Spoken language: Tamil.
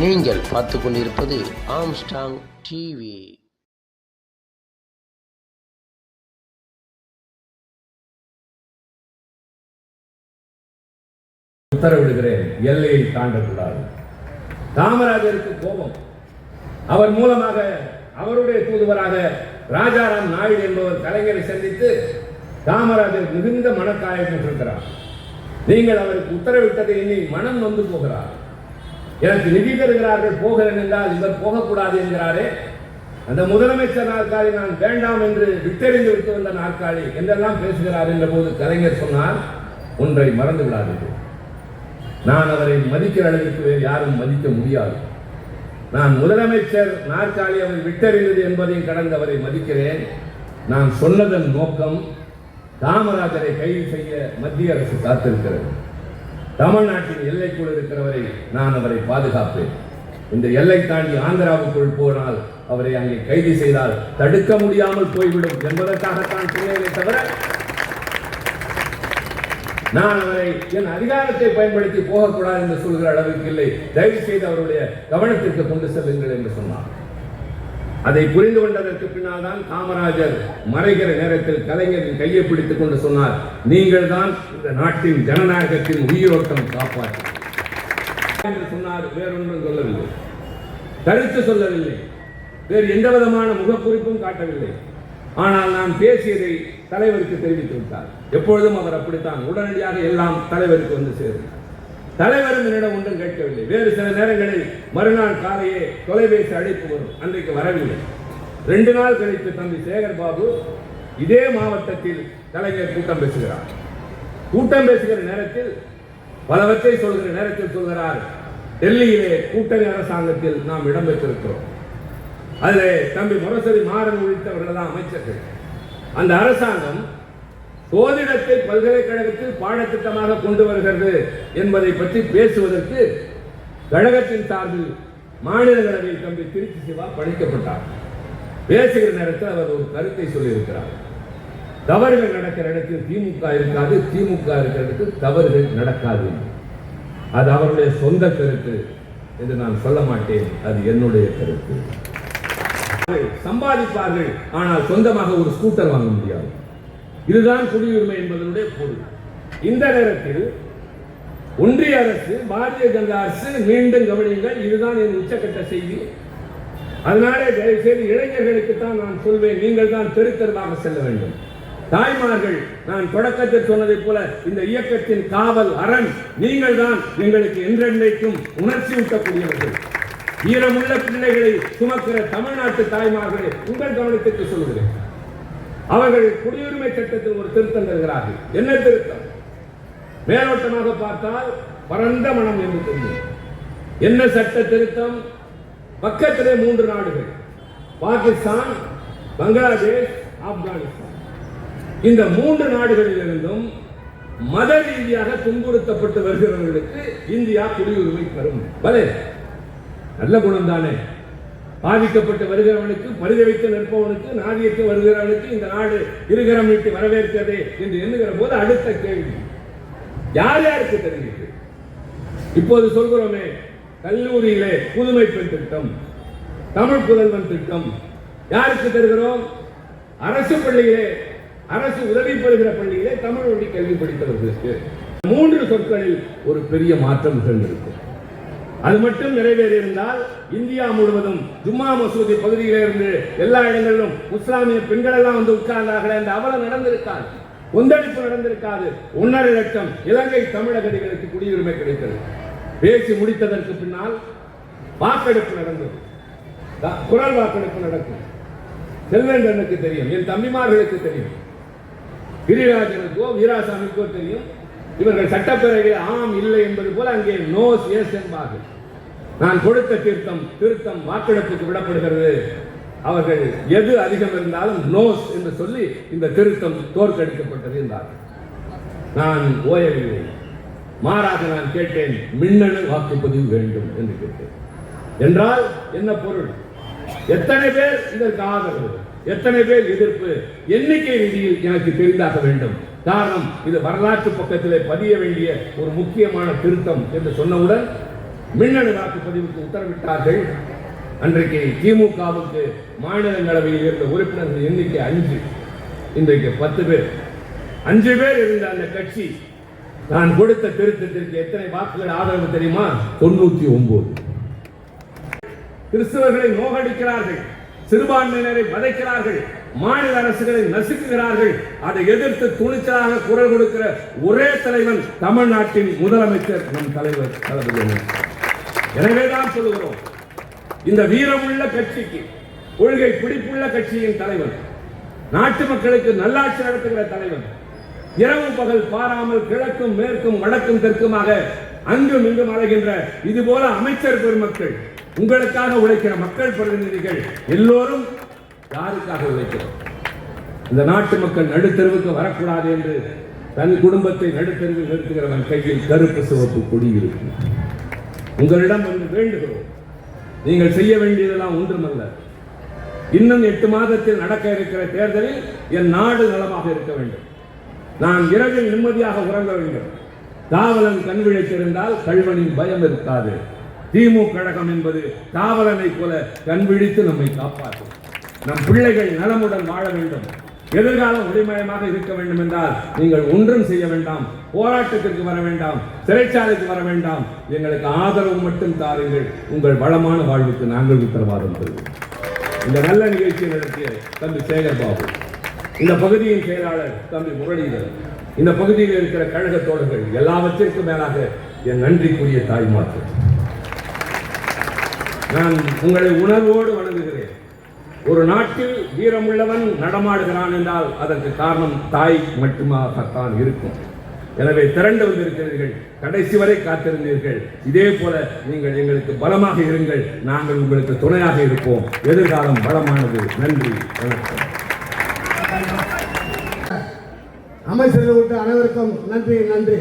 நீங்கள் பார்த்து கொண்டிருப்பது ஆம்ஸ்டாங் டிவி உத்தரவிடுகிறேன் எல்லையை தாண்டக்கூடாது. காமராஜருக்கு கோபம். அவர் மூலமாக அவருடைய தூதுவராக ராஜாராம் நாயுடு என்பவர் கலைஞரை சந்தித்து காமராஜர் மிகுந்த மனக்காயம் பெற்றிருக்கிறார் நீங்கள் அவருக்கு உத்தரவிட்டதை எண்ணி மனம் நொந்து போகிறார். எனக்கு நிதி தருகிறார்கள் போகிறேன் என்றால் இவர் போகக்கூடாது என்கிறாரே. அந்த முதலமைச்சர் நாற்காலி நான் வேண்டாம் என்று விட்டறிந்து விட்டு வந்த நாற்காலி என்றெல்லாம் பேசுகிறார் என்ற போது கலைஞர் சொன்னால் ஒன்றை மறந்து விடாதீர்கள். நான் அவரை மதிக்கிற அளவிற்கு வேறு யாரும் மதிக்க முடியாது. நான் முதலமைச்சர் நாற்காலி அவர் விட்டறிந்தது என்பதையும் கடந்து அவரை மதிக்கிறேன். நான் சொன்னதன் நோக்கம் காமராஜரை கைது செய்ய மத்திய அரசு காத்திருக்கிறது. தமிழ்நாட்டின் எல்லைக்குள் இருக்கிறவரை நான் அவரை பாதுகாப்பேன். இந்த எல்லை தாண்டி ஆந்திராவுக்குள் போனால் அவரை அங்கே கைது செய்தால் தடுக்க முடியாமல் போய்விடும் என்பதற்காகத்தான் சொன்னேனே தவிர நான் அவரை என் அதிகாரத்தை பயன்படுத்தி போகக்கூடாது என்று சொல்கிற அளவுக்கு இல்லை. தயவு செய்து அவருடைய கவனத்திற்கு கொண்டு செல்லுங்கள் என்று சொன்னார். அதை புரிந்து கொண்டதற்கு பின்னால் தான் காமராஜர் மறைகிற நேரத்தில் கலைஞரின் கையை பிடித்துக் கொண்டு சொன்னார் நீங்கள் தான் இந்த நாட்டின் ஜனநாயகத்தின் உயிரோட்டம் காப்பாற்று. என்று சொன்னார் வேறொன்றும் சொல்லவில்லை. கருத்து சொல்லவில்லை. வேறு எந்த விதமான முகக்குறிப்பும் காட்டவில்லை. ஆனால் நான் பேசியதை தலைவருக்கு தெரிவித்து விட்டார். எப்பொழுதும் அவர் அப்படித்தான். உடனடியாக எல்லாம் தலைவருக்கு வந்து சேரும் தலைவரும் என்னிடம் ஒன்றும் கேட்கவில்லை. வேறு சில நேரங்களில் மறுநாள் காலையே தொலைபேசி அழைப்பு வரும். அன்றைக்கு வரவில்லை. ரெண்டு நாள் கழித்து தம்பி சேகர் பாபு இதே மாவட்டத்தில் தலைவர் கூட்டம் பேசுகிறார். கூட்டம் பேசுகிற நேரத்தில் பலவற்றை சொல்கிற நேரத்தில் சொல்கிறார். டெல்லியிலே கூட்டணி அரசாங்கத்தில் நாம் இடம்பெற்றிருக்கிறோம் அதில் தம்பி முரசரி மாறன் உள்ளிட்டவர்கள் தான் அமைச்சர்கள். அந்த அரசாங்கம் சோதிடத்தை பல்கலைக்கழகத்தில் பாடத்திட்டமாக கொண்டு வருகிறது என்பதை பற்றி பேசுவதற்கு கழகத்தின் சார்பில் மாநிலங்களவையில் தம்பி திருச்சி சிவா பணிக்கப்பட்டார். பேசுகிற நேரத்தில் அவர் ஒரு கருத்தை சொல்லியிருக்கிறார். தவறுகள் நடக்கிற இடத்தில் திமுக இருக்காது திமுக இருக்கிற இடத்தில் தவறுகள் நடக்காது. அது அவருடைய சொந்த கருத்து என்று நான் சொல்ல மாட்டேன். அது என்னுடைய கருத்து. சம்பாதிப்பார்கள் ஆனால் சொந்தமாக ஒரு ஸ்கூட்டர் வாங்க முடியாது. இதுதான் குடியுரிமை என்பதனுடைய பொருள். இந்த நேரத்தில் ஒன்றிய அரசு பாரதிய ஜனதா அரசு மீண்டும் கவனியுங்கள் இதுதான் என் உச்சக்கட்ட செய்தி. அதனாலே தயவுசெய்து இளைஞர்களுக்கு தான் நான் சொல்வேன் நீங்கள் தான் தெருத்தருவாக செல்ல வேண்டும். தாய்மார்கள் நான் தொடக்கத்தில் சொன்னதைப் போல இந்த இயக்கத்தின் காவல் அரண் நீங்கள் தான் எங்களுக்கு என்றென்றைக்கும் உணர்ச்சி ஊட்டக்கூடியவர்கள். ஈரமுள்ள பிள்ளைகளை சுமக்கிற தமிழ்நாட்டு தாய்மார்களை உங்கள் கவனத்திற்கு சொல்கிறேன் அவர்கள் குடியுரிமை சட்டத்தில் ஒரு திருத்தம் தருகிறார்கள். என்ன திருத்தம்? மேலோட்டமாக பார்த்தால் பரந்த மனம் என்று தெரியும். என்ன சட்ட திருத்தம்? பக்கத்திலே மூன்று நாடுகள். பாகிஸ்தான் பங்களாதேஷ் ஆப்கானிஸ்தான். இந்த மூன்று நாடுகளிலிருந்தும் மத ரீதியாக துன்புறுத்தப்பட்டு வருகிறவர்களுக்கு இந்தியா குடியுரிமை தரும். பலே நல்ல குணம் தானே பாதிக்கப்பட்டு வருகிறவனுக்கு பரிதவித்து நிற்பவனுக்கு நாதியத்து வருகிறவனுக்கு இந்த நாடு இருகரம் நீட்டி வரவேற்கிறது என்று எண்ணுகிற போது அடுத்த கேள்வி. யார் யாருக்கு தெரிகிறது இப்போது சொல்கிறோமே கல்லூரியிலே புதுமை பெண் திட்டம் தமிழ் புதல்வன் திட்டம். யாருக்கு தருகிறோம்? அரசு பள்ளியிலே அரசு உதவி பெறுகிற பள்ளியிலே தமிழ் வழி கல்வி படித்தவர்களுக்கு. மூன்று சொற்களில் ஒரு பெரிய மாற்றம் நிகழ்ந்திருக்கும் அது மட்டும் நிறைவேறியிருந்தால் இந்தியா முழுவதும் ஜும்மா மசூதி பகுதியில இருந்து எல்லா இடங்களிலும் முஸ்லாமிய பெண்கள் எல்லாம் வந்து உட்கார்ந்தார்கள் என்ற அவலம் நடந்திருக்காது. கொந்தளிப்பு நடந்திருக்காது. ஒன்றரை லட்சம் இலங்கை தமிழகதிகளுக்கு குடியுரிமை கிடைத்தது. பேசி முடித்ததற்கு பின்னால் வாக்கெடுப்பு நடந்தது. குரல் வாக்கெடுப்பு நடக்கும். செல்வேந்தனுக்கு தெரியும். என் தம்பிமார்களுக்கு தெரியும். கிரிராஜனுக்கோ வீராசாமிக்கோ தெரியும். இவர்கள் சட்டப்பேரவையில் ஆம் இல்லை என்பது போல அங்கே நோஸ் எஸ் என்பார்கள். நான் கொடுத்த திருத்தம் திருத்தம் வாக்கெடுப்புக்கு விடப்படுகிறது. அவர்கள் எது அதிகம் இருந்தாலும் நோஸ் என்று சொல்லி இந்த திருத்தம் தோற்கடிக்கப்பட்டது என்றார்கள் நான் ஓயவில்லை. மாறாக நான் கேட்டேன் மின்னணு வாக்குப்பதிவு வேண்டும் என்று கேட்டேன். என்றால் என்ன பொருள்? எத்தனை பேர் இதற்கு ஆதரவு? எத்தனை பேர் எதிர்ப்பு? எண்ணிக்கை ரீதியில் எனக்கு தெரிந்தாக வேண்டும். காரணம் இது வரலாற்று பக்கத்திலே பதிய வேண்டிய ஒரு முக்கியமான திருத்தம் என்று சொன்னவுடன் மின்னணு வாக்குப்பதிவுக்கு உத்தரவிட்டார்கள். அன்றைக்கு திமுகவுக்கு மாநிலங்களவையில் இருந்த உறுப்பினர்கள் எண்ணிக்கை அஞ்சு. இன்றைக்கு பத்து பேர். அஞ்சு பேர் இருந்த அந்த கட்சி நான் கொடுத்த திருத்தத்திற்கு எத்தனை வாக்குகள் ஆதரவு தெரியுமா? தொண்ணூத்தி ஒன்பது. கிறிஸ்தவர்களை நோகடிக்கிறார்கள். சிறுபான்மையினரை வதைக்கிறார்கள். மாநில அரசுகளை நசுக்குகிறார்கள். அதை எதிர்த்து துணிச்சலாக குரல் கொடுக்கிற ஒரே தலைவன் தமிழ்நாட்டின் முதலமைச்சர் நம் தலைவர் தளபதி எனவேதான் சொல்லுகிறோம். இந்த வீரமுள்ள கட்சிக்கு கொள்கை பிடிப்புள்ள கட்சியின் தலைவன் நாட்டு மக்களுக்கு நல்லாட்சி நடத்துகிற தலைவன் இரவு பகல் பாராமல் கிழக்கும் மேற்கும் வடக்கும் தெற்குமாக அங்கும் இங்கும் அலைகின்ற இது போல அமைச்சர் பெருமக்கள் உங்களுக்காக உழைக்கிற மக்கள் பிரதிநிதிகள் எல்லோரும் யாருக்காக உழைக்கிறோம்? இந்த நாட்டு மக்கள் நடுத்தெருவுக்கு வரக்கூடாது என்று தன் குடும்பத்தை நடுத்தெருவில் நிறுத்துகிறவன் கையில் கருப்பு சிவப்பு கொடி இருக்கும் உங்களிடம் வந்து வேண்டுகிறோம். நீங்கள் செய்ய வேண்டியதெல்லாம் ஒன்றுமல்ல. இன்னும் எட்டு மாதத்தில் நடக்க இருக்கிற தேர்தலில் என் நாடு நலமாக இருக்க வேண்டும். நான் இரவில் நிம்மதியாக உறங்க வேண்டும். தாவலன் கண் விழித்திருந்தால் கல்வனின் பயம் இருக்காது. திமுக கழகம் என்பது தாவலனை போல கண் விழித்து நம்மை காப்பாற்றும். நம் பிள்ளைகள் நலமுடன் வாழ வேண்டும். எதிர்காலம் ஒளிமயமாக இருக்க வேண்டும் என்றால் நீங்கள் ஒன்றும் செய்ய வேண்டாம். போராட்டத்திற்கு வர வேண்டாம். சிறைச்சாலைக்கு வர வேண்டாம். எங்களுக்கு ஆதரவு மட்டும் தாருங்கள். உங்கள் வளமான வாழ்வுக்கு நாங்கள் உத்தரவாதம் தருவோம். இந்த நல்ல நிகழ்ச்சியை நடத்திய தம்பி சேகர் பாபு இந்த பகுதியின் செயலாளர் தம்பி முரளிதர் இந்த பகுதியில் இருக்கிற கழக தோழர்கள் எல்லாவற்றிற்கும் மேலாக என் நன்றிக்குரிய தாய்மார்கள் நான் உங்களை உணர்வோடு வணங்குகிறேன். ஒரு நாட்டில் வீரமுள்ளவன் நடமாடுகிறான் என்றால் அதற்கு காரணம் தாய் மட்டுமாகத்தான் இருக்கும். எனவே திரண்டு வந்திருக்கிறீர்கள் கடைசி வரை காத்திருந்தீர்கள். இதே போல நீங்கள் எங்களுக்கு பலமாக இருங்கள் நாங்கள் உங்களுக்கு துணையாக இருப்போம். எதிர்காலம் பலமானது. நன்றி வணக்கம். அமைச்சர்கள் அனைவருக்கும் நன்றி நன்றி.